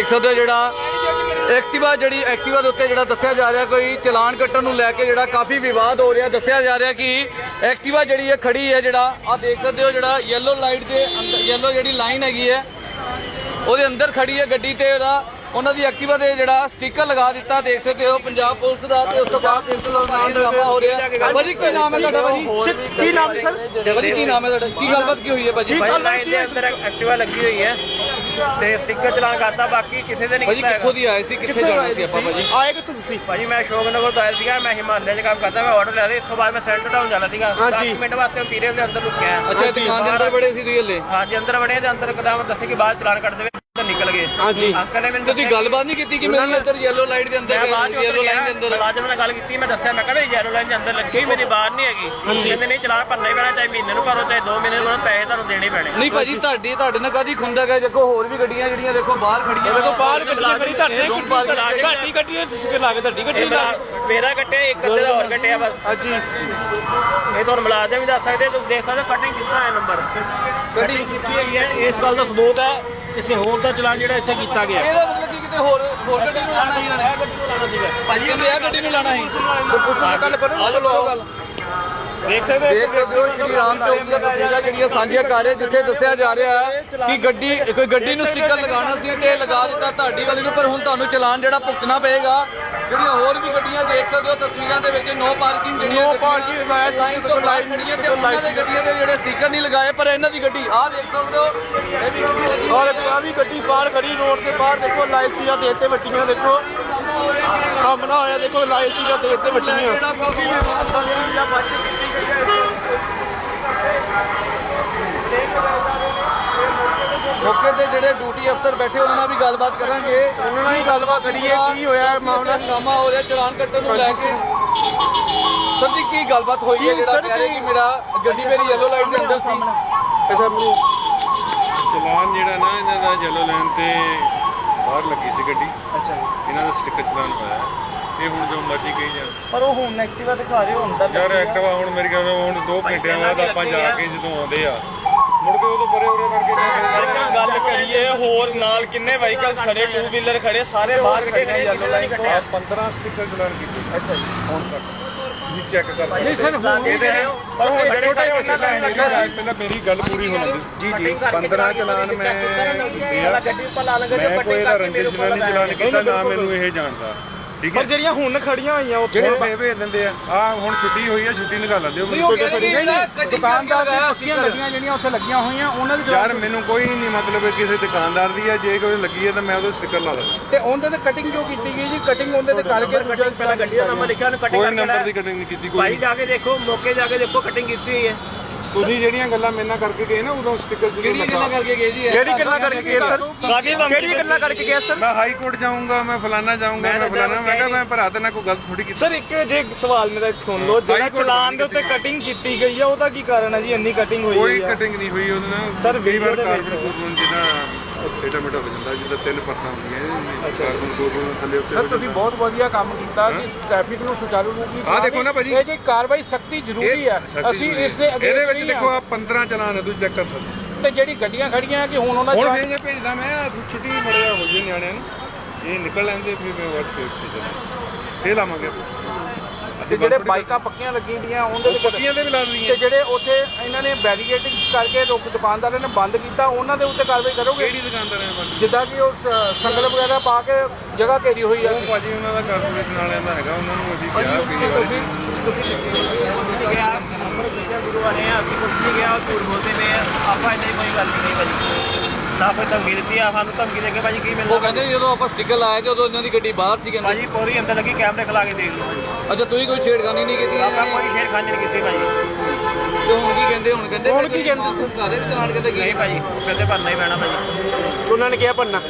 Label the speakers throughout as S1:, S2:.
S1: ਦੇਖ ਸਕਦੇ ਹੋ ਜਿਹੜਾ ਐਕਟਿਵਾ ਜਿਹੜੀ ਐਕਟਿਵਾ ਦੇ ਉੱਤੇ ਜਿਹੜਾ ਦੱਸਿਆ ਜਾ ਰਿਹਾ ਕੋਈ ਚਲਾਨ ਕੱਟਣ ਨੂੰ ਲੈ ਕੇ ਜਿਹੜਾ ਕਾਫੀ ਵਿਵਾਦ ਹੋ ਰਿਹਾ ਦੱਸਿਆ ਜਾ ਰਿਹਾ ਕਿ ਐਕਟਿਵਾ ਜਿਹੜੀ ਹੈ ਖੜੀ ਹੈ ਜਿਹੜਾ ਆ ਦੇਖ ਸਕਦੇ ਹੋ ਜਿਹੜਾ ਯੈਲੋ ਲਾਈਟ ਦੇ ਅੰਦਰ ਯੈਲੋ ਜਿਹੜੀ ਲਾਈਨ ਹੈਗੀ ਹੈ ਉਹਦੇ ਅੰਦਰ ਖੜੀ ਹੈ ਗੱਡੀ ਤੇ ਉਹਦਾ ਉਹਨਾਂ ਦੀ ਐਕਟਿਵਾ ਤੇ ਜਿਹੜਾ ਸਟicker ਲਗਾ ਦਿੱਤਾ ਦੇਖ ਸਕਦੇ ਹੋ ਪੰਜਾਬ ਪੁਲਿਸ ਦਾ ਤੇ ਉਸ ਤੋਂ ਬਾਅਦ ਇਸ ਦਾ ਨਾਮ ਡਰਾਮਾ ਹੋ ਰਿਹਾ। ਭਾਜੀ ਕੀ ਨਾਮ ਹੈ ਤੁਹਾਡਾ ਭਾਜੀ?
S2: ਕੀ ਨਾਮ ਸਰ?
S1: ਭਾਜੀ ਕੀ ਨਾਮ ਹੈ ਤੁਹਾਡਾ? ਕੀ ਗੱਲਬਾਤ ਕੀ ਹੋਈ ਹੈ ਭਾਜੀ?
S2: ਗੱਲ
S3: ਲਾਈਨ ਦੇ ਅੰਦਰ ਐਕਟਿਵਾ ਲੱਗੀ ਹੋਈ ਹੈ। ਤੇ ਸਟicker ਚਲਾਨ ਕਰਤਾ ਬਾਕੀ ਕਿਸੇ ਦੇ ਨਹੀਂ
S1: ਭਾਜੀ
S3: ਕੀਤਾ
S1: ਕਿੱਥੋਂ ਦੀ ਆਏ ਸੀ? ਕਿੱਥੇ ਜਾਣਾ ਸੀ ਆਪਾਂ ਭਾਜੀ?
S2: ਆਏ ਕਿੱਥੋਂ ਤੁਸੀਂ?
S3: ਭਾਜੀ ਮੈਂ ਸ਼ੋਕਨਗਰ ਤੋਂ ਆਇਆ ਸੀਗਾ ਮੈਂ ਹਿਮਾਲਿਆ 'ਚ ਕੰਮ ਕਰਦਾ ਮੈਂ ਆਰਡਰ ਲਿਆ ਸੀ ਇਸ ਤੋਂ ਬਾਅਦ ਮੈਂ ਸੈਂਟਰ ਟਾਊਨ ਜਾਣਾ ਸੀਗਾ।
S2: ਹਾਂਜੀ।
S3: 10 ਮਿੰਟ ਵਾਸਤੇ ਪੀਰੀਅਡ ਦੇ ਅੰਦਰ ਲੁਕਿਆ।
S1: ਅੱਛਾ ਦੁਕਾਨ ਦੇ ਅੰਦਰ ਬੜੇ ਸੀ ਤੁਸੀਂ ਹਲੇ?
S3: ਹਾਂਜੀ ਅੰਦਰ ਵੜੇ ਤੇ ਅੰਦਰ ਕਦਮ ਦੱਸੇ ਕਿ ਬਾਅਦ ਚਲਾਨ ਕੱਟ ਦੇਵੇ। ਨਿਕਲ ਗਏ।
S2: ਹਾਂਜੀ।
S3: ਅੰਕਲ ਨੇ ਮੈਨੂੰ
S1: ਤੁਸੀਂ ਗੱਲਬਾਤ ਨਹੀਂ ਕੀਤੀ ਕਿ ਮੇਰੀ ਇੱਧਰ ਯੈਲੋ ਲਾਈਟ ਦੇ ਅੰਦਰ
S3: ਮੈਂ ਬਾਅਦ
S1: ਯੈਲੋ ਲਾਈਨ ਦੇ ਅੰਦਰ?
S3: ਮੁਲਾਜ਼ਮ ਨਾਲ ਗੱਲ ਕੀਤੀ ਮੈਂ ਦੱਸਿਆ ਮੈਂ ਕਹਿੰਦਾ ਯੈਲੋ ਲਾਈਨ ਦੇ ਅੰਦਰ ਲੱਗੀ ਮੇਰੀ ਬਾਹਰ ਨਹੀਂ ਹੈਗੀ। ਕਹਿੰਦੇ ਨਹੀਂ ਚਲਾਨ ਭਰਨਾ ਹੀ ਪੈਣਾ ਚਾਹੇ ਮਹੀਨੇ ਨੂੰ ਭਰੋ ਚਾਹੇ 2 ਮਹੀਨੇ ਨੂੰ ਭਰੋ ਪੈਸੇ ਤੁਹਾਨੂੰ ਦੇਣੇ ਹੀ ਪੈਣੇ।
S1: ਨਹੀਂ ਭਾਜੀ ਤੁਹਾਡੀ ਤੁਹਾਡੇ ਨਾਲ ਕਾਦੀ ਖੁੰਦਾ ਗਿਆ ਦੇਖੋ ਹੋਰ ਵੀ ਗੱਡੀਆਂ ਜਿਹੜੀਆਂ ਦੇਖੋ ਬਾਹਰ ਖੜੀਆਂ
S2: ਦੇਖੋ ਬਾਹਰ ਗੱਡੀਆਂ ਖੜੀ ਤੁਹਾਡੇ
S1: ਪਾਰ ਕਰਕੇ
S2: ਗੱਡੀ ਗੱਡੀ ਤੁਸੀਂ ਲਾ ਕੇ ਤੁਹਾਡੀ ਗੱਡੀ ਲਾ
S3: ਮੇਰਾ ਮੇਰਾ ਕੱਟਿਆ ਇੱਕ ਅੱਧੇ ਦਾ ਹੋਰ ਕੱਟਿਆ ਬਸ।
S2: ਹਾਂਜੀ।
S3: ਇਹ ਤੁਹਾਨੂੰ ਮੁਲਾਜ਼ਮ ਵੀ ਦੱਸ ਸਕਦੇ ਤੁਸੀਂ ਦੇਖ ਸਕਦੇ ਕਟਿੰਗ ਕੀਤਾ ਹੈ ਨੰਬਰ ਕਟਿੰਗ ਕੀਤੀ ਹੈਗੀ ਹੈ ਇਸ ਗੱਲ ਦਾ ਸਬੂਤ ਹੈ ਕਿਸੇ ਹੋਰ ਦਾ ਚਲਾਨ ਜਿਹੜਾ ਇੱਥੇ ਕੀਤਾ ਗਿਆ।
S1: ਇਹਦਾ ਮਤਲਬ ਕਿ ਕਿਤੇ ਹੋਰ ਹੋਰ ਗੱਡੀ ਨੂੰ ਲਾਣਾ ਸੀ ਇਹਨਾਂ ਨੇ। ਭਾਜੀ ਇਹ ਗੱਡੀ ਨੂੰ ਲਾਣਾ ਸੀ
S2: ਤੇ ਪੁਲਿਸ ਨਾਲ ਗੱਲ ਕਰੋ
S1: ਗੱਲ
S3: ਦੇਖ ਸਕਦੇ
S1: ਦੇਖ ਸਕਦੇ ਹੋ ਸ਼੍ਰੀ ਰਾਮ ਚੌਕ ਦੀਆਂ ਤਸਵੀਰਾਂ ਜਿਹੜੀਆਂ ਸਾਂਝੀਆਂ ਕਰ ਰਹੇ ਜਿੱਥੇ ਦੱਸਿਆ ਜਾ ਰਿਹਾ ਹੈ ਕਿ ਗੱਡੀ ਕੋਈ ਗੱਡੀ ਨੂੰ ਸਟicker ਲਗਾਉਣਾ ਸੀ ਤੇ ਲਗਾ ਦਿੱਤਾ ਤੁਹਾਡੀ ਵਾਲੀ ਨੂੰ ਪਰ ਹੁਣ ਤੁਹਾਨੂੰ ਚਲਾਨ ਜਿਹੜਾ ਭੁਗਤਣਾ ਪਏਗਾ ਜਿਹੜੀਆਂ ਹੋਰ ਵੀ ਗੱਡੀਆਂ ਦੇਖ ਸਕਦੇ ਹੋ ਤਸਵੀਰਾਂ ਦੇ ਵਿੱਚ ਨੋ ਪਾਰਕਿੰਗ ਜਿਹੜੀਆਂ
S2: No parking ਲਗਾਇਆ
S1: ਸਾਈਨ ਤੋਂ ਲਾਈਟ ਖੜੀਆਂ ਤੇ ਉਹਨਾਂ ਦੇ ਗੱਡੀਆਂ ਦੇ ਜਿਹੜੇ ਸਟicker ਨਹੀਂ ਲਗਾਏ ਪਰ ਇਹਨਾਂ ਦੀ ਗੱਡੀ ਆਹ ਦੇਖ ਸਕਦੇ ਹੋ ਇਹ ਵੀ ਗੱਡੀ ਅਸੀਂ
S2: ਔਰ ਆ ਵੀ ਗੱਡੀ ਬਾਹਰ ਖੜੀ ਰੋਡ ਤੇ ਬਾਹਰ ਦੇਖੋ ਲਾਇਸੀਆਂ ਦੇ ਤੇ ਵੱਟੀਆਂ ਦੇਖੋ। ਸਾਹਮਣਾ ਹੋਇਆ ਦੇਖੋ ਲਾਇਸੀਆਂ ਦੇ ਤੇ ਵੱਟੀਆਂ
S1: ਤੇ ਜਿਹੜੇ ਡਿਊਟੀ ਅਫਸਰ ਬੈਠੇ ਉਹਨਾਂ ਨਾਲ ਵੀ ਗੱਲਬਾਤ ਕਰਾਂਗੇ।
S2: ਉਹਨਾਂ ਨਾਲ ਹੀ ਗੱਲਬਾਤ ਕਰੀਏ? ਕੀ ਹੋਇਆ? ਮਾਮਲਾ
S1: ਹੰਗਾਮਾ ਹੋ ਰਿਹਾ ਚਲਾਨ ਕੱਟਣ ਨੂੰ ਲੈ ਕੇ। ਸਰ। ਜੀ ਕੀ ਗੱਲਬਾਤ ਹੋਈ ਹੈ ਜਿਹੜਾ ਕਹਿ ਰਹੇ ਕਿ ਮੇਰਾ ਗੱਡੀ ਮੇਰੀ ਯੈਲੋ ਲਾਈਟ ਦੇ ਅੰਦਰ ਸੀ?
S2: ਅੱਛਾ ਮੈਨੂੰ
S4: ਚਲਾਨ ਜਿਹੜਾ ਨਾ ਇਹਨਾਂ ਦਾ ਜੈਲੋ ਲਾਈਨ ਤੇ ਬਾਹਰ ਲੱਗੀ ਸੀ ਗੱਡੀ।
S2: ਅੱਛਾ
S4: ਇਹਨਾਂ ਦਾ ਸਟicker ਚਲਾਨ ਪਾਇਆ ਇਹ ਹੁਣ ਜੋ ਮਰਜ਼ੀ ਕਹੀ ਜਾਣ
S2: ਪਰ ਉਹ ਹੁਣ ਐਕਟਿਵਾ ਦਿਖਾ ਰਹੇ ਹੋ ਅੰਦਰ
S4: ਯਾਰ ਐਕਟਿਵਾ ਹੁਣ ਮੇਰੀ ਗੱਲ ਹੁਣ 2 ਘੰਟਿਆਂ ਬਾਅਦ ਆਪਾਂ ਜਾ ਕੇ ਜਦੋਂ ਆਉਂਦੇ ਆ। ਮੁੜ ਕੇ ਉਦੋਂ ਪਰੇ ਉਰੇ ਕਰਕੇ ਜਾ
S5: ਗੱਲ ਕਰੀਏ ਹੋਰ ਨਾਲ ਕਿੰਨੇ ਵਹੀਕਲਸ ਖੜੇ ਟੂ ਵੀਲਰ ਖੜੇ ਸਾਰੇ ਬਾਹਰ ਖੜੇ ਨੇ ਯੈਲੋ ਲਾਈਨ ਤੋਂ
S4: ਆ 15 ਸਟicker ਚਲਾਨ ਕੀਤੇ। ਅੱਛਾ ਜੀ। ਹੁਣ ਤੱਕ। ਜੀ ਚੈੱਕ ਕਰ ਨਹੀਂ
S2: ਸਰ ਹੁਣ
S3: ਇਹਦੇ ਨੇ?
S5: ਪਰ ਹੁਣ ਛੋਟੇ ਦਾ ਵੀ ਲੱਗਾ
S4: ਪਹਿਲਾਂ ਮੇਰੀ ਗੱਲ ਪੂਰੀ ਹੋਣ ਜੀ ਜੀ। 15 ਚਲਾਨ ਮੈਂ
S3: ਗੱਡੀ ਉੱਪਰ ਲਾ ਲਗੇ
S4: ਮੈਂ ਕੋਈ ਇਹਦਾ ਰੰਜਿਸ਼ ਨਾਲ ਨਹੀਂ ਚਲਾਨ ਕੀਤਾ ਨਾ ਮੈਨੂੰ ਇਹ ਜਾਣਦਾ। ਠੀਕ ਹੈ।
S5: ਪਰ ਜਿਹੜੀਆਂ ਹੁਣ ਖੜੀਆਂ ਹੋਈਆਂ ਉੱਥੇ
S4: ਜਿਹੜੇ ਪੇ ਭੇਜ ਦਿੰਦੇ ਆ ਆ ਹੁਣ ਛੁੱਟੀ ਹੋਈ ਆ ਛੁੱਟੀ ਨਿਕਾਲ ਲੈਂਦੇ ਹੋ
S1: ਦੁਕਾਨਦਾਰ ਦਾ
S2: ਗੱਡੀਆਂ ਜਿਹੜੀਆਂ ਉੱਥੇ ਲੱਗੀਆਂ ਹੋਈਆਂ ਉਹਨਾਂ ਦੇ
S4: ਯਾਰ ਮੈਨੂੰ ਕੋਈ ਨਹੀਂ ਮਤਲਬ ਕਿਸੇ ਦੁਕਾਨਦਾਰ ਦੀ ਆ ਜੇ ਕੋਈ ਲੱਗੀ ਹੈ ਤਾਂ ਮੈਂ ਉਹਦੇ ਸਟicker ਲਾ ਦਾਂ
S2: ਤੇ ਉਹਦੇ ਤੇ ਕਟਿੰਗ ਜੋ ਕੀਤੀ ਗਈ ਜੀ? ਕਟਿੰਗ ਉਹਦੇ ਤੇ ਕਰਕੇ
S3: ਪਹਿਲਾਂ ਗੱਡੀ ਦਾ ਨੰਬਰ ਲਿਖਿਆ ਉਹਨੇ ਕਟਿੰਗ
S4: ਕੋਈ ਨੰਬਰ ਦੀ ਕਟਿੰਗ ਨਹੀਂ ਕੀਤੀ
S3: ਭਾਈ
S4: ਕੋਈ
S3: ਜਾ ਕੇ ਦੇਖੋ ਮੌਕੇ ਜਾ ਕੇ ਦੇਖੋ ਕਟਿੰਗ ਕੀਤੀ ਹੋਈ ਹੈ।
S4: ਤੁਸੀਂ ਜਿਹੜੀਆਂ ਗੱਲਾਂ ਮੇਰੇ ਨਾਲ ਕਰਕੇ ਗਏ ਨਾ ਉਦੋਂ ਸਟicker ਜ਼ਰੂਰ
S1: ਕਿਹੜੀ ਗੱਲਾਂ
S4: ਲੱਗਾ
S1: ਕਰਕੇ ਗਏ ਜੀ? ਇਹ?
S2: ਕਿਹੜੀ ਗੱਲਾਂ ਕਰਕੇ ਗਏ ਸਰ? ਕਿਹੜੀ ਗੱਲਾਂ ਕਰਕੇ ਗਏ ਸਰ?
S4: ਮੈਂ ਹਾਈ ਕੋਰਟ ਜਾਊਂਗਾ ਮੈਂ ਫਲਾਣਾ ਜਾਊਂਗਾ ਮੈਂ ਫਲਾਣਾ ਮੈਂ ਕਿਹਾ ਮੈਂ ਭਰਾ ਤੇ ਨਾਲ ਕੋਈ ਗਲਤ ਥੋੜੀ ਕੀਤੀ।
S5: ਸਰ ਇੱਕ ਜੇ ਸਵਾਲ ਮੇਰਾ ਇੱਕ ਸੁਣ ਲਓ ਜਿਹੜਾ ਚਲਾਨ ਦੇ ਉੱਤੇ ਕਟਿੰਗ। ਕੀਤੀ ਗਈ ਹੈ ਉਹਦਾ ਕੀ ਕਾਰਨ ਹੈ ਜੀ? ਇੰਨੀ ਕਟਿੰਗ ਹੋਈ
S4: ਕੋਈ
S5: ਹੈ
S4: ਕਟਿੰਗ ਨਹੀਂ ਹੋਈ ਉਹਦੇ ਨਾਲ। ਕਈ ਵਾਰ
S5: video ਦੇ ਵਿੱਚ-
S4: ਏਟਾ ਮੇਟਾ ਹੋ ਜਾਂਦਾ ਜਿੱਦਾਂ ਤਿੰਨ ਪਰਤਾਂ ਹੁੰਦੀਆਂ ਕਾਰਬਨ ਕੋਰਬਨ ਥੱਲੇ ਉੱਤੇ
S2: ਸਰ ਤੁਸੀਂ ਬਹੁਤ ਵਧੀਆ ਕੰਮ ਕੀਤਾ ਕਿ ਟ੍ਰੈਫਿਕ ਨੂੰ ਸੁਚਾਰੂ ਰੂਪ ਵਿੱਚ
S4: ਆਹ ਦੇਖੋ ਨਾ ਭਾਜੀ।
S2: ਇਹ ਜੀ ਕਾਰਵਾਈ ਸਖਤੀ ਜ਼ਰੂਰੀ ਹੈ
S4: ਸ਼ਕਤੀ
S2: ਅਸੀਂ ਇਸ ਦੇ
S4: ਇਹਦੇ ਵਿੱਚ ਦੇਖੋ ਆ। 15 ਚਲਾਨ ਹੈ ਤੁਸੀਂ ਚੈੱਕ ਕਰ ਸਕਦੇ
S2: ਤੇ। ਜਿਹੜੀ ਗੱਡੀਆਂ ਖੜੀਆਂ ਕਿ ਹੁਣ ਉਹਨਾਂ
S4: ਹੁਣ
S2: ਚ
S4: ਫੇਰ ਜੇ ਭੇਜਦਾ ਮੈਂ ਛੁੱਟੀ ਮੜਿਆ ਹੋ ਜੇ ਨਿਆਣਿਆਂ ਨੂੰ। ਇਹ ਨਿਕਲ ਲੈਂਦੇ ਫਿਰ ਮੈਂ ਵਾਟ ਤੇ ਫੇਰ ਲਾਵਾਂਗੇ
S2: ਤੇ ਜਿਹੜੇ ਬਾਈਕਾਂ ਪੱਕੀਆਂ ਲੱਗੀਆਂ ਦੀਆਂ ਉਹਦੇ ਤੇ
S4: ਪੱਕੀਆਂ ਤੇ ਵੀ ਲਾ
S2: ਤੇ
S4: ਦਈਏ
S2: ਜਿਹੜੇ ਉੱਥੇ ਇਹਨਾਂ ਨੇ ਬੈਰੀਕੇਡਿੰਗਸ ਕਰਕੇ ਲੋਕ ਦੁਕਾਨਦਾਰਾਂ ਨੇ ਬੰਦ ਕੀਤਾ ਉਹਨਾਂ ਦੇ ਉੱਤੇ ਕਾਰਵਾਈ ਕਰੋਗੇ?
S4: ਕਿਹੜੀ ਦੁਕਾਨਦਾਰ ਹੈ ਬਾਕੀ
S2: ਜਿੱਦਾਂ ਕਿ ਉਹ ਸੰਗਲ ਵਗੈਰਾ ਪਾ ਕੇ ਜਗ੍ਹਾ ਘੇਰੀ ਹੋਈ ਹੈ
S4: ਉਹ ਭਾਜੀ ਉਹਨਾਂ ਦਾ ਕਾਰਪੋਰੇਸ਼ਨ ਵਾਲਿਆਂ ਦਾ ਹੈਗਾ ਉਹਨਾਂ ਨੂੰ ਅਸੀਂ ਕਿਹਾ ਇਹ ਵਾਲੀ
S3: ਨਹੀਂ ਗਿਆ ਨੰਬਰ ਭੇਜਿਆ ਗੁਰੂ ਵਾਲੇ ਆ ਅਸੀਂ ਕੁਝ ਨਹੀਂ ਗਿਆ ਉਹ ਝੂਠ ਬੋਲਦੇ ਪਏ ਆ। ਆਪਾਂ ਇੰਨੀ ਕੋਈ ਗੱਲ ਨਹੀਂ ਭਾਜੀ। ਨਾ ਕੋਈ ਧਮਕੀ ਦਿੱਤੀ ਆ ਸਾਨੂੰ ਧਮਕੀ ਦੇ ਕੇ ਭਾਜੀ ਕੀ ਮਿਲਦਾ?
S1: ਉਹ ਕਹਿੰਦੇ ਜਦੋਂ ਆਪਾਂ ਸਟicker ਲਾਏ ਤੇ ਉਦੋਂ ਇਹਨਾਂ ਦੀ ਗੱਡੀ ਬਾਹਰ ਸੀ ਕਹਿੰਦੇ।
S3: ਭਾਜੀ ਪੂਰੀ ਅੰਦਰ ਲੱਗੀ ਕੈਮਰੇ ਖਲਾ ਕੇ ਦੇਖ ਲਓ
S1: ਅੱਛਾ ਤੁਸੀਂ ਕੋਈ ਛੇੜਖਾਨੀ ਨਹੀਂ ਕੀਤੀ?
S3: ਆਪਾਂ ਕੋਈ ਛੇੜਖਾਨੀ ਨਹੀਂ ਕੀਤੀ ਭਾਜੀ।
S1: ਤੇ ਹੁਣ ਕੀ ਕਹਿੰਦੇ? ਹੁਣ ਕਹਿੰਦੇ
S2: ਹੁਣ ਕੀ ਕਹਿੰਦੇ? ਸੀ?
S1: ਸਾਰੇ ਵੀ ਚਲਾਨ ਕਹਿੰਦੇ
S3: ਨਹੀਂ
S1: ਗਏ
S3: ਭਾਜੀ ਕਹਿੰਦੇ ਭਰਨਾ ਹੀ ਪੈਣਾ ਭਾਜੀ।
S2: ਉਹਨਾਂ ਨੇ ਕਿਹਾ ਪੰਨਾ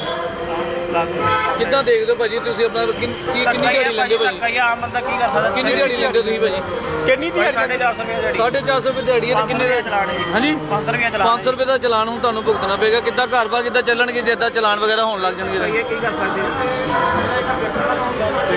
S1: ਕਿੱਦਾਂ ਦੇਖਦੇ ਹੋ ਭਾਜੀ ਤੁਸੀਂ ਆਪਣਾ ਕਿੰਨ- ਕੀ ਕਿੰਨੀ ਦਿਹਾੜੀ ਲੈਂਦੇ ਹੋ ਭਾਜੀ
S3: ਕਈ ਆਮ ਬੰਦਾ ਕੀ ਕਰ ਸਕਦਾ?
S1: ਕਿੰਨੀ ਦਿਹਾੜੀ ਲੈਂਦੇ ਹੋ ਤੁਸੀਂ ਭਾਜੀ?
S2: ਕਿੰਨੀ
S3: ਚਾਰ ਸੌ ਰੁਪਏ ਦਿਹਾੜੀ।
S1: 450 ਰੁਪਏ ਦਿਹਾੜੀ ਹੈ ਤੇ ਕਿੰਨੇ ਦਾ
S3: ਚਲਾਣ ਜੀ
S1: ਹਾਂਜੀ?
S3: 500 ਰੁਪਏ ਚਲਾਣ
S1: 500 ਰੁਪਏ ਦਾ ਚਲਾਨ ਹੁਣ ਤੁਹਾਨੂੰ ਭੁਗਤਣਾ ਪਏਗਾ। ਕਿੱਦਾਂ ਘਰ-ਬਾਰ ਕਿੱਦਾਂ ਚੱਲਣਗੇ? ਜੇ ਏਦਾਂ ਚਲਾਨ ਵਗੈਰਾ ਹੋਣ ਲੱਗ ਜਾਣਗੇ
S3: ਇਹ ਕੀ ਕਰ ਸਕਦੇ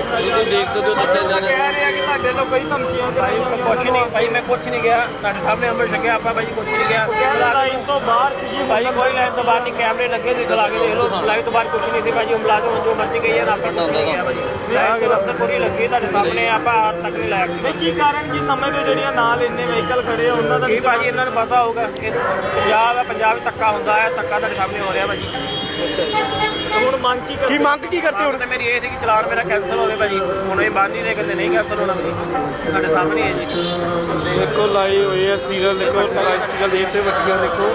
S1: ਤੁਸੀਂ ਦੇਖ ਸਕਦੇ ਹੋ ਦੱਸਿਆ ਜਾ ਰਿਹਾ
S5: ਰਹੇ ਆ ਕਿ ਤੁਹਾਡੇ ਲੋਕ ਕਈ ਧਮਕੀਆਂ ਦੇ
S3: ਭਾਈ ਮੈਂ ਕੁਛ ਨਹੀਂ ਭਾਈ ਮੈਂ ਕੁਛ ਨਹੀਂ ਗਿਆ ਤੁਹਾਡੇ ਸਾਹਮਣੇ ਅੰਦਰ ਛਕਿਆ ਆਪਾਂ ਭਾਈ ਕੁਛ ਨਹੀਂ ਗਿਆ
S5: ਲਾਈਨ ਤੋਂ ਬਾਹਰ ਸੀਗੀ
S3: ਭਾਈ ਕੋਈ ਲਾਈਨ ਤੋਂ ਬਾਹਰ ਨਹੀਂ ਕੈਮਰੇ ਲੱਗੇ ਸੀ ਚਲਾ ਕੇ ਦੇਖ ਲਓ। ਲਾਈਨ ਤੋਂ ਬਾਹਰ ਕੁਛ ਨਹੀਂ ਸੀ ਭਾਈ। ਭਾਜੀ ਉਮਲਾ ਕੇ ਜੋ ਮਰਜ਼ੀ ਕਹੀ ਯਾਰ ਆਪਾਂ ਨਹੀਂ ਗਿਆ ਭਾਜੀ। ਪੂਰੀ ਲੱਗੀ ਤੁਹਾਡੇ ਸਾਹਮਣੇ ਆਪਾਂ ਹੱਥ ਤੱਕ ਨਹੀਂ ਲਾਇਆ
S5: ਨਹੀਂ ਕੀ ਕਾਰਨ ਕੀ ਸਮਝਦੇ ਹੋ ਜਿਹੜੀਆਂ ਨਾਲ ਇੰਨੇ ਵਹੀਕਲ ਖੜੇ ਆ ਉਹਨਾਂ ਦਾ
S3: ਕੀ ਭਾਜੀ ਇਹਨਾਂ ਨੂੰ ਪਤਾ ਹੋਊਗਾ। ਕਿ ਪੰਜਾਬ ਹੈ ਪੰਜਾਬ ਧੱਕਾ ਹੁੰਦਾ ਹੈ ਧੱਕਾ ਤੁਹਾਡੇ ਸਾਹਮਣੇ ਹੋ ਰਿਹਾ ਭਾਜੀ।
S5: ਹੁਣ ਮੰਗ ਕੀ
S2: ਕੀ ਮੰਗ ਕੀ ਕਰਦੇ
S3: ਹੁਣ? ਤੇ ਮੇਰੀ ਇਹ ਸੀ ਕਿ ਚਲਾਨ ਮੇਰਾ ਕੈਂਸਲ ਹੋਵੇ ਭਾਜੀ। ਹੁਣ ਇਹ ਬਾਹਰ ਨਹੀਂ ਰਹੇ ਕਹਿੰਦੇ ਨਹੀਂ ਕੈਂਸਲ ਹੋਣਾ ਭਾਜੀ। ਤੁਹਾਡੇ ਸਾਹਮਣੇ ਹੈ ਜੀ।
S2: ਦੇਖੋ ਲਾਈ ਹੋਈ ਹੈ ਸੀਰੀਅਲ ਦੇਖੋ ਲਾਈ ਸੀਰੀਅਲ ਦੇ ਤੇ ਵੱਟੀਆਂ ਦੇਖੋ।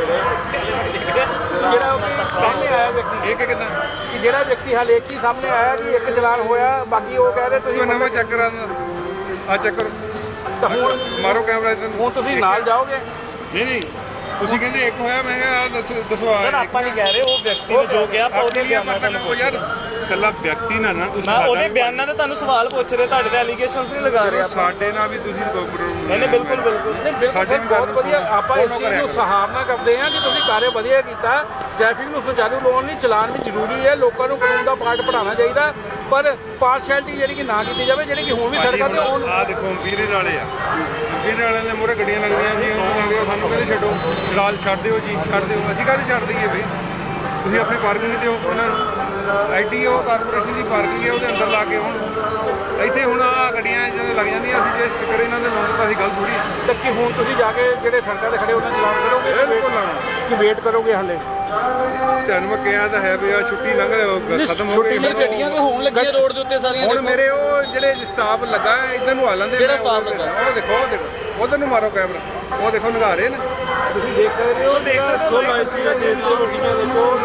S5: ਜਿਹੜਾ ਉਹ ਸਾਹਮਣੇ ਆਇਆ ਵਿਅਕਤੀ।
S4: ਇਹ ਕਿਦਾਂ?
S5: ਕਿ ਜਿਹੜਾ ਵਿਅਕਤੀ ਹਾਲੇ ਇੱਕ ਹੀ ਸਾਹਮਣੇ ਆਇਆ ਕਿ ਇੱਕ ਚਲਾਨ ਹੋਇਆ ਬਾਕੀ ਉਹ ਕਹਿ ਰਹੇ ਤੁਸੀਂ
S4: ਨਵਾਂ ਚੱਕਰ ਆ ਚੱਕਰ
S5: ਤਾਂ ਹੁਣ
S4: ਮਾਰੋ ਕੈਮਰਾ।
S5: ਹੁਣ ਤੁਸੀਂ ਨਾਲ ਜਾਓਗੇ?
S4: ਨਹੀਂ ਨਹੀਂ। ਤੁਸੀਂ ਕਹਿੰਦੇ ਇੱਕ ਹੋਇਆ ਮੈਂ ਕਿਹਾ ਆਹ ਦੱਸੋ ਦੱਸੋ ਆ
S5: ਸਰ ਆਪਾਂ ਨਹੀਂ ਕਹਿ ਰਹੇ ਉਹ ਵਿਅਕਤੀ ਨੇ ਜੋ ਕਿਹਾ ਆਪਾਂ ਉਹਦੇ ਬਿਆਨਾਂ ਤੁਹਾਨੂੰ
S4: ਉਹ ਯਾਰ ਕੱਲਾ ਵਿਅਕਤੀ ਨਾ ਨਾ ਤੁਸੀਂ
S5: ਮੈਂ ਉਹਦੇ
S4: ਸਾਡਾ-
S5: ਬਿਆਨਾਂ ਤੇ ਤੁਹਾਨੂੰ ਸਵਾਲ ਪੁੱਛ ਰਹੇ ਤੁਹਾਡੇ ਤੇ ਐਲੀਗੇਸ਼ਨਸ ਨਹੀਂ ਲਗਾ ਰਹੇ ਆਪਾਂ।
S4: ਸਾਡੇ ਨਾਲ ਵੀ ਤੁਸੀਂ ਕੋਪਰੇਟ
S5: ਨਹੀਂ ਨਹੀਂ ਬਿਲਕੁਲ ਬਿਲਕੁਲ। ਨਹੀਂ ਬਿਲਕੁਲ
S4: ਸਾਡੇ
S5: ਸਰ, ਬਹੁਤ
S4: ਗੱਲ
S5: ਵਧੀਆ।
S4: ਸੁਣੋ।
S5: ਆਪਾਂ ਇਸ ਚੀਜ਼ ਨੂੰ
S4: ਕਰਿਆ
S5: ਸਹਾਰਨਾ ਕਰਦੇ ਹਾਂ ਕਿ ਤੁਸੀਂ ਕਾਰਜ ਵਧੀਆ ਕੀਤਾ। ਟ੍ਰੈਫਿਕ ਨੂੰ ਸੁਚਾਰੂ ਲਾਉਣ ਲਈ ਚਲਾਨ ਵੀ ਜ਼ਰੂਰੀ ਹੈ। ਲੋਕਾਂ ਨੂੰ ਕਾਨੂੰਨ ਦਾ ਪਾਠ ਪੜਾਉਣਾ ਚਾਹੀਦਾ। ਪਰ ਪਾਰਸ਼ੈਲਿਟੀ ਜਿਹੜੀ ਕਿ ਨਾ ਕੀਤੀ ਜਾਵੇ ਜਿਹੜੀ ਕਿ ਹੁਣ ਵੀ ਸੜਕਾਂ ਤੇ ਹੁਣ
S4: ਆ ਦੇਖੋ ਵੀਰੇ ਵਾਲੇ ਆ। ਵੀਰੇ ਵਾਲਿਆਂ ਦੇ ਮੂਹਰੇ ਗੱਡੀਆਂ ਲੱਗਦੀਆਂ ਜੀ ਉਹਨਾਂ ਲੱਗਦੇ ਸਾਨੂੰ ਕਹਿੰਦੇ ਛੱਡੋ ਚਲਾਲ ਛੱਡ ਦਿਓ ਜੀ ਛੱਡ ਦਿਓ। ਅਸੀਂ ਕਾਹਦੇ ਛੱਡ ਦਈਏ ਬਈ? ਤੁਸੀਂ ਆਪਣੀ ਪਾਰਕਿੰਗ ਦਿਓ ਉਹਨਾਂ ਨੂੰ ਆਈਟੀਓ ਕਾਰਪੋਰੇਸ਼ਨ ਦੀ ਪਾਰਕਿੰਗ ਹੈ ਉਹਦੇ ਅੰਦਰ ਲਾ ਕੇ ਹੁਣ ਇੱਥੇ ਹੁਣ ਆ ਗੱਡੀਆਂ ਜਦੋਂ ਲੱਗ ਜਾਂਦੀਆਂ ਅਸੀਂ ਜੇ ਸਟicker ਇਹਨਾਂ ਦੇ ਲਾਉਣ ਤਾਂ ਅਸੀਂ ਗੱਲ ਥੋੜੀ
S5: ਤੱਕ ਕਿ ਹੁਣ ਤੁਸੀਂ ਜਾ ਕੇ ਜਿਹੜੇ ਸੜਕਾਂ ਤੇ ਖੜੇ ਉਹਨਾਂ ਕਰੋਗੇ?
S4: ਬਿਲਕੁਲ
S5: wait-
S4: ਲਾਉਣਾ
S5: ਕਿ ਵੇਟ ਕਰੋਗੇ ਹਲੇ?
S4: ਤੁਹਾਨੂੰ ਮੈਂ ਕਿਹਾ ਤਾਂ ਹੈ ਵੀ ਆ ਛੁੱਟੀ ਲੰਘ ਰਿਹਾ ਖਤਮ ਹੋ ਗਈ
S1: ਨਹੀਂ ਗੱਡੀਆਂ ਤੇ ਹੋਣ ਲੱਗੀਆਂ ਰੋਡ ਦੇ ਉੱਤੇ ਸਾਰੀਆਂ
S4: ਹੁਣ। ਮੇਰੇ ਉਹ ਜਿਹੜੇ ਸਟਾਫ ਲੱਗਾ ਇਧਰ ਨੂੰ ਆ ਲੈਂਦੇ
S1: staff
S4: ਉਹ
S1: ਲੱਗਾ?
S4: ਉਹ ਦੇਖੋ ਉਹ ਦੇਖੋ ਉਧਰ ਨੂੰ ਮਾਰੋ ਕੈਮਰਾ। ਉਹ ਦੇਖੋ ਨਗਾ ਰਹੇ ਨੇ।
S5: ਤੁਸੀਂ ਦੇਖ ਸਕਦੇ ਹੋ। ਦੇਖ ਸਕਦੇ ਹੋ ਲਾਇਸੈਂਸ ਦੇ ਤੇ ਵੱਡੀਆਂ ਦੇਖੋ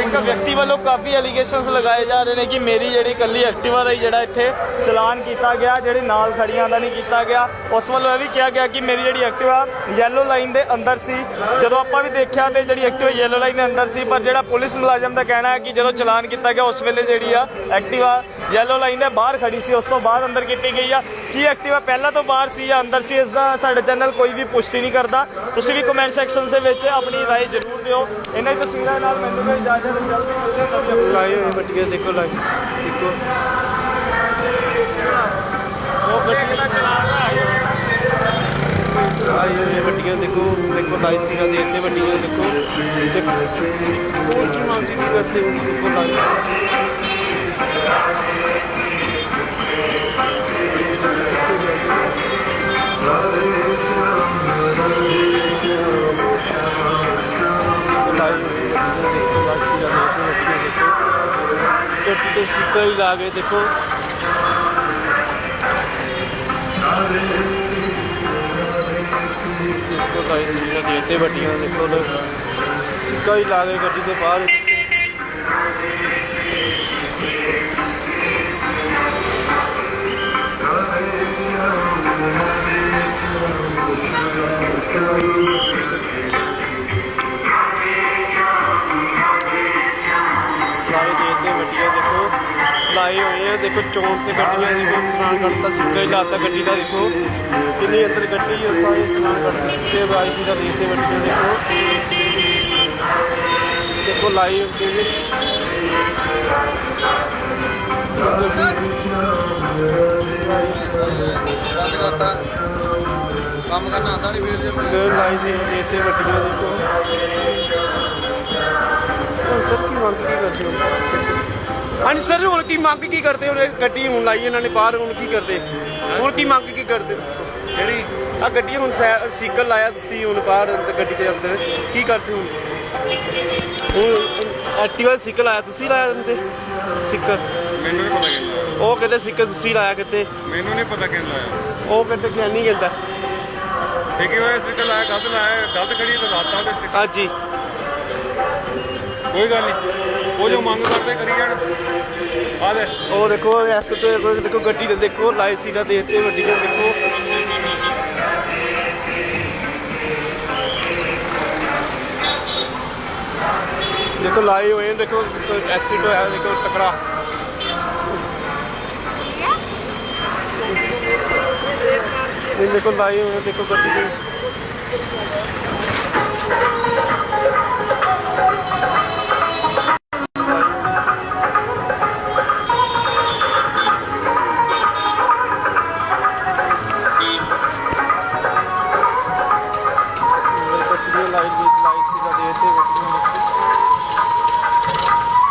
S5: ਇੱਕ ਵਿਅਕਤੀ ਵੱਲੋਂ ਕਾਫੀ ਐਲੀਗੇਸ਼ਨਸ ਲਗਾਏ ਜਾ ਰਹੇ ਨੇ ਕਿ ਮੇਰੀ ਜਿਹੜੀ ਕੱਲੀ ਐਕਟਿਵਾ ਦਾ ਹੀ ਜਿਹੜਾ ਇੱਥੇ ਚਲਾਨ ਕੀਤਾ ਗਿਆ ਜਿਹੜੇ ਨਾਲ ਖੜੀਆਂ ਦਾ ਨਹੀਂ ਕੀਤਾ ਗਿਆ। ਉਸ ਵੱਲੋਂ ਇਹ ਵੀ ਕਿਹਾ ਗਿਆ ਕਿ ਮੇਰੀ ਜਿਹੜੀ ਐਕਟਿਵਾ ਯੈਲੋ ਲਾਈਨ ਦੇ ਅੰਦਰ ਸੀ। ਜਦੋਂ ਆਪਾਂ ਵੀ ਦੇਖਿਆ ਤੇ ਜਿਹੜੀ ਐਕਟਿਵਾ ਯੈਲੋ ਲਾਈਨ ਦੇ ਅੰਦਰ ਸੀ ਪਰ ਜਿਹੜਾ ਪੁਲਿਸ ਮੁਲਾਜ਼ਮ ਦਾ ਕਹਿਣਾ ਹੈ ਕਿ ਜਦੋਂ ਚਲਾਨ ਕੀਤਾ ਗਿਆ ਉਸ ਵੇਲੇ ਜਿਹੜੀ ਆ ਐਕਟਿਵਾ ਯੈਲੋ ਲਾਈਨ ਦੇ ਬਾਹਰ ਖੜੀ ਸੀ ਉਸ ਤੋਂ ਬਾਅਦ ਅੰਦਰ ਕੀਤੀ ਗਈ ਆ। ਕੀ ਐਕਟਿਵਾ ਪਹਿਲਾਂ ਤੋਂ ਬਾਹਰ ਸੀ ਜਾਂ ਅੰਦਰ ਸੀ? ਇਸ ਦਾ ਸਾਡੇ ਚੈਨਲ ਕੋਈ ਵੀ ਪੁਸ਼ਟੀ ਨਹੀਂ ਕਰਦਾ ਤੁਸੀਂ ਵੀ ਕਮੈਂਟ ਸੈਕਸ਼ਨ ਦੇ ਵਿੱਚ ਆਪਣੀ رائے ਜ਼ਰੂਰ ਦਿਓ ਇਹਨਾਂ ਦੀ ਤਸਵੀਰਾਂ ਨਾਲ ਮੈਨੂੰ ਵੀ ਇਜਾਜ਼ਤ ਜਲਦੀ ਮਿਲਦੇ ਹਾਂ ਨਵੀਂ update
S2: ਲਾਈ ਹੋਈ ਵੱਟੀਆਂ ਦੇਖੋ ਲਾਈ ਦੇਖੋ
S5: ਉਹ ਗੱਡੀ ਦਾ ਚਲਾਨ
S2: ਲਾਈ ਹੋਈ ਵੱਟੀਆਂ ਦੇਖੋ ਦੇਖੋ ਲਾਈ ਸੀਰੀਅਲ ਦੇ ਤੇ ਵੱਟੀਆਂ ਦੇਖੋ ਦੇਖੋ ਹੋਰ ਕੀ ਮੰਗ ਕੀ ਕਰਦੇ ਹੋ ਦੇਖੋ ਲਾਈ ਦੇਖੋ ਗੱਡੀ ਸਿੱਕਾ ਲਾ ਕੇ ਦੇਖੋ। ਦੇਖੋ ਲਾਈ ਸੀਰੀਅਲ ਦੇ ਤੇ ਵੱਟੀਆਂ ਦੇਖੋ ਲੋ ਸਿੱਕਾ ਹੀ ਲਾ ਕੇ ਗੱਡੀ ਦੇ ਬਾਹਰ। ਲਾਏ ਦੇਖੋ ਚੌਂਕ ਤੇ ਗੱਡੀਆਂ ਦੇਖੋ ਸਨਾਨ ਕਰਨ ਦਾ ਹੀ ਲਾਤਾ ਗੱਡੀ ਦਾ, ਦੇਖੋ। ਕਿੰਨੀ ਅੰਦਰ ਗੱਡੀ ਆ, ਸਾਰੇ ਸਨਾਨ ਕਰਨ ਦੇ ਬਾਈ ਸੀ ਦਾ ਦੇ ਤੇ ਦੇਖੋ ਦੇਖੋ ਲਾਈ ਹੋਈ ਹੈ
S1: ਕੰਮ ਕਰਨਾ ਆਉਂਦਾ ਨਹੀਂ ਫੇਰ ਜੇ
S2: ਗਰ ਲਾਈ ਸੀ ਦੇ ਤੇ ਵੱਡੀਆਂ ਦੇਖੋ ਸਭ ਸਰ ਕੀ ਮੰਗ ਕੀ ਕਰਦੇ ਹੋ? ਹਾਂਜੀ ਸਰ ਹੁਣ ਕੀ ਮੰਗ ਕੀ ਕਰਦੇ ਹੋ ਇਹ ਗੱਡੀ ਹੁਣ ਲਾਈ ਇਹਨਾਂ ਨੇ ਬਾਹਰ ਹੁਣ ਕੀ ਕਰਦੇ? ਹੁਣ ਕੀ ਮੰਗ ਕੀ ਕਰਦੇ? ਦੱਸੋ
S4: ਜਿਹੜੀ
S2: ਆ ਗੱਡੀ ਹੁਣ ਸਾਈਕਲ ਲਾਇਆ ਤੁਸੀਂ ਹੁਣ ਬਾਹਰ ਅੰਦਰ ਗੱਡੀ ਦੇ ਅੰਦਰ। ਕੀ ਕਰਦੇ ਹੁਣ? ਐਕਟਿਵਾ ਸਾਈਕਲ ਆਇਆ ਤੁਸੀਂ ਲਾਇਆ ਅੰਦਰ ਸਿੱਕਰ
S4: ਮੈਨੂੰ ਨਹੀਂ ਪਤਾ ਕਿੰਨਾ
S2: ਉਹ ਕਹਿੰਦੇ ਸਿੱਕਰ ਤੁਸੀਂ ਲਾਇਆ ਕਿਤੇ?
S4: ਮੈਨੂੰ ਨਹੀਂ ਪਤਾ ਕਿੰਨਾ ਆਇਆ
S2: ਉਹ ਕਹਿੰਦੇ ਕਿ ਨਹੀਂ ਕਹਿੰਦਾ।
S4: ਠੀਕ ਹੈ ਸਿੱਕਾ ਲਾਇਆ ਗਲਤ ਲਾਇਆ ਗਲਤ ਖੜੀ ਤਾਂ ਲਾਤਾ ਉਹਦੇ।
S2: ਹਾਂਜੀ।
S4: ਕੋਈ ਗੱਲ ਨਹੀਂ ਉਹ ਜੋ, ਮੰਗ ਕਰਦੇ ਕਰੀ ਜਾਣ। ਆ ਦੇ।
S2: ਉਹ ਦੇਖੋ ਐਸ ਤੇ ਦੇਖੋ ਗੱਡੀ ਤੇ ਦੇਖੋ ਲਾਈ ਸੀਟਾਂ ਦੇ ਦਿੱਤੇ ਵੱਡੀਆਂ ਦੇਖੋ। ਦੇਖੋ ਲਾਏ ਹੋਏ ਦੇਖੋ ਐਸਿਡ ਹੋਇਆ ਦੇਖੋ ਤਕੜਾ ਦੇਖੋ ਲਾਏ ਹੋਏ ਦੇਖੋ, ਗੱਡੀ ਦੇ